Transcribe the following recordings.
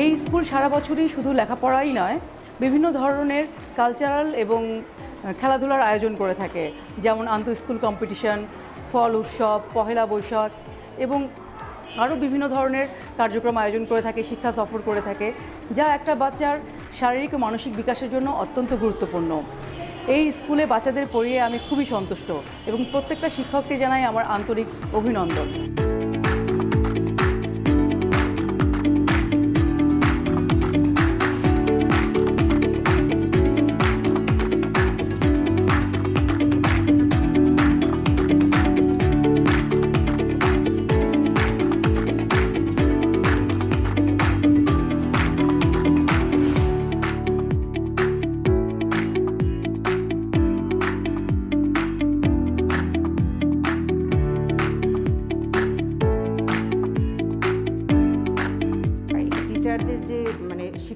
এই স্কুল সারা বছরই শুধু লেখাপড়াই নয়, বিভিন্ন ধরনের কালচারাল এবং খেলাধুলার আয়োজন করে থাকে। যেমন আন্তঃ স্কুল কম্পিটিশন ফল উৎসব, পহেলা বৈশাখ এবং আরও বিভিন্ন ধরনের কার্যক্রম আয়োজন করে থাকে, শিক্ষা সফর করে থাকে, যা একটা বাচ্চার শারীরিক ও মানসিক বিকাশের জন্য অত্যন্ত গুরুত্বপূর্ণ। এই স্কুলে বাচ্চাদের পড়িয়ে আমি খুবই সন্তুষ্ট এবং প্রত্যেকটা শিক্ষককে জানাই আমার আন্তরিক অভিনন্দন।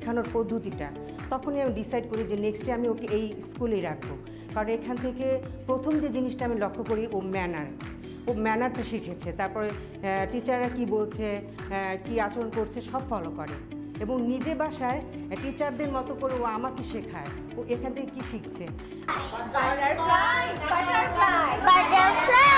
শেখানোর পদ্ধতিটা তখনই আমি ডিসাইড করি যে নেক্সটে আমি ওকে এই স্কুলেই রাখব। কারণ এখান থেকে প্রথম যে জিনিসটা আমি লক্ষ্য করি ও ম্যানার ও ম্যানারটা শিখেছে। তারপরে টিচাররা কি বলছে কি আচরণ করছে সব ফলো করে। এবং নিজে বাসায় টিচারদের মতো করে ও আমাকে শেখায় ও এখান থেকে কি শিখছে। Butterfly, butterfly, butterfly.